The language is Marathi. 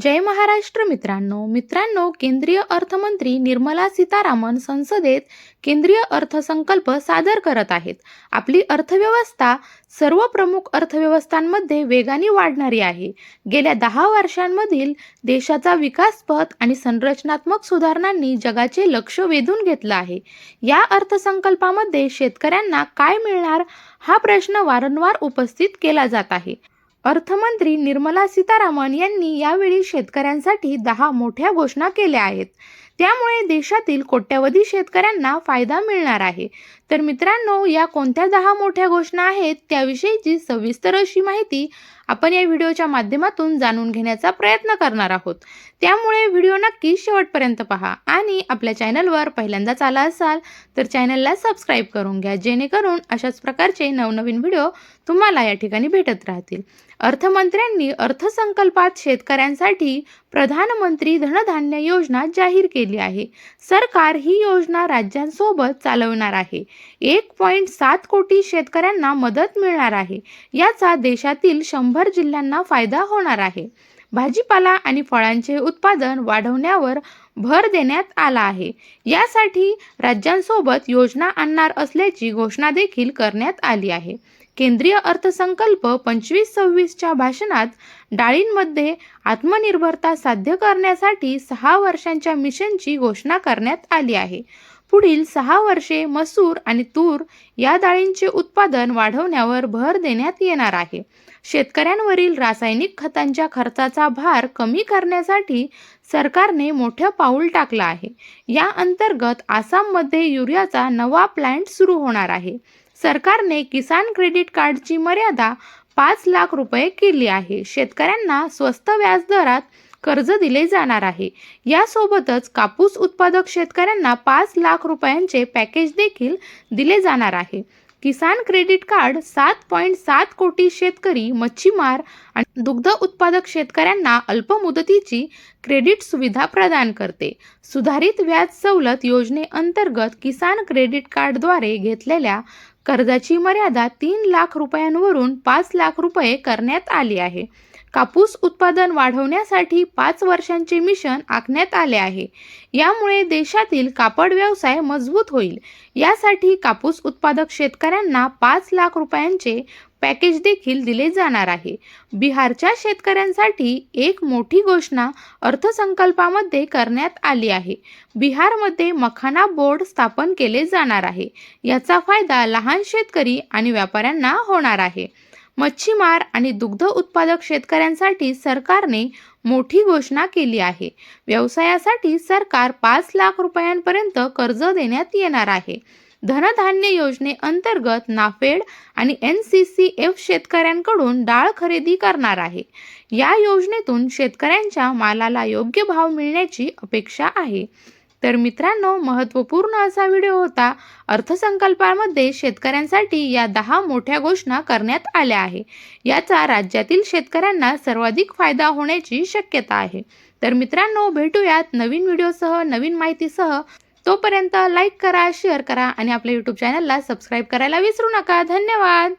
जय महाराष्ट्र मित्रांनो. मित्रांनो केंद्रीय अर्थमंत्री निर्मला सीतारामन संसदेत केंद्रीय अर्थसंकल्प सादर करत आहेत. आपली अर्थव्यवस्था सर्व प्रमुख अर्थव्यवस्थांमध्ये वेगाने वाढणारी आहे. गेल्या दहा वर्षांमधील देशाचा विकास पथ आणि संरचनात्मक सुधारणांनी जगाचे लक्ष वेधून घेतलं आहे. या अर्थसंकल्पामध्ये शेतकऱ्यांना काय मिळणार हा प्रश्न वारंवार उपस्थित केला जात आहे. अर्थमंत्री निर्मला सीतारामन यांनी यावेळी शेतकऱ्यांसाठी दहा मोठ्या घोषणा केल्या आहेत. त्यामुळे देशातील कोट्यवधी शेतकऱ्यांना फायदा मिळणार आहे. तर मित्रांनो या कोणत्या दहा मोठ्या घोषणा आहेत त्याविषयीची सविस्तर अशी माहिती आपण या व्हिडिओच्या माध्यमातून जाणून घेण्याचा प्रयत्न करणार आहोत. त्यामुळे व्हिडिओ नक्की शेवटपर्यंत पहा आणि आपल्या चॅनलवर पहिल्यांदाच आला असाल तर चॅनलला सबस्क्राईब करून घ्या जेणेकरून अशाच प्रकारचे नवनवीन व्हिडिओ तुम्हाला या ठिकाणी भेटत राहतील. अर्थमंत्र्यांनी अर्थसंकल्पात शेतकऱ्यांसाठी प्रधानमंत्री धनधान्य योजना जाहीर केली आहे. सरकार ही योजना राज्यांसोबत चालवणार आहे. एक पॉईंट सात कोटी शेतकऱ्यांना मदत मिळणार आहे. याचा देशातील शंभर जिल्ह्यांना फायदा होणार आहे. भाजीपाला आणि फळांचे उत्पादन वाढवण्यावर भर देण्यात आला आहे. यासाठी राज्यांसोबत योजना आणणार असल्याची घोषणा देखील करण्यात आली आहे. केंद्रीय अर्थसंकल्प पंचवीस सव्वीसच्या भाषणात डाळींमध्ये आत्मनिर्भरता साध्य करण्यासाठी सहा वर्षांच्या मिशनची घोषणा करण्यात आली आहे. पुढील सहा वर्षे मसूर आणि तूर या डाळींचे उत्पादन वाढवण्यावर भर देण्यात येणार आहे. शेतकऱ्यांवरील रासायनिक खतांच्या खर्चाचा भार कमी करण्यासाठी सरकारने मोठं पाऊल टाकलं आहे. या अंतर्गत आसाममध्ये युरियाचा नवा प्लॅन्ट सुरू होणार आहे. सरकारने किसान क्रेडिट कार्डची मर्यादा पाच लाख रुपये केली आहे. शेतकऱ्यांना स्वस्त व्याजदरात कर्ज दिले जाणार आहे. यासोबतच कापूस उत्पादक शेतकऱ्यांना पाच लाख रुपयांचे पॅकेज देखील दिले जाणार आहे. किसान क्रेडिट कार्ड सात पॉईंट सात कोटी शेतकरी मच्छीमार आणि दुग्ध उत्पादक शेतकऱ्यांना अल्पमुदतीची क्रेडिट सुविधा प्रदान करते. सुधारित व्याज सवलत योजनेअंतर्गत किसान क्रेडिट कार्डद्वारे घेतलेल्या कर्जाची मर्यादा तीन लाख रुपयांवरून पाच लाख रुपये करण्यात आली आहे. कापूस उत्पादन वाढवण्यासाठी पाच वर्षांचे मिशन आखण्यात आले आहे. यामुळे देशातील कापड व्यवसाय मजबूत होईल. यासाठी कापूस उत्पादक शेतकऱ्यांना पाच लाख रुपयांचे पॅकेज देखील दिले जाणार आहे. बिहारच्या शेतकऱ्यांसाठी एक मोठी घोषणा अर्थसंकल्पामध्ये करण्यात आली आहे. बिहारमध्ये मखाना बोर्ड स्थापन केले जाणार आहे. याचा फायदा लहान शेतकरी आणि व्यापाऱ्यांना होणार आहे. मच्छीमार आणि दुग्ध उत्पादक शेतकऱ्यांसाठी सरकारने मोठी घोषणा केली आहे. व्यवसायासाठी सरकार पाच लाख रुपयांपर्यंत कर्ज देण्यात येणार आहे. धनधान्य योजनेअंतर्गत नाफेड आणि एन सी सी एफ शेतकऱ्यांकडून डाळ खरेदी करणार आहे. या योजनेतून शेतकऱ्यांच्या मालाला योग्य भाव मिळण्याची अपेक्षा आहे. तर मित्रांनो महत्त्वपूर्ण असा व्हिडिओ होता अर्थसंकल्पामध्ये शेतकऱ्यांसाठी या दहा मोठ्या घोषणा करण्यात आल्या आहे. याचा राज्यातील शेतकऱ्यांना सर्वाधिक फायदा होण्याची शक्यता आहे. तर मित्रांनो भेटूयात नवीन व्हिडिओसह नवीन माहितीसह. तोपर्यंत लाईक करा शेअर करा आणि आपल्या यूट्यूब चॅनलला सबस्क्राईब करायला विसरू नका. धन्यवाद!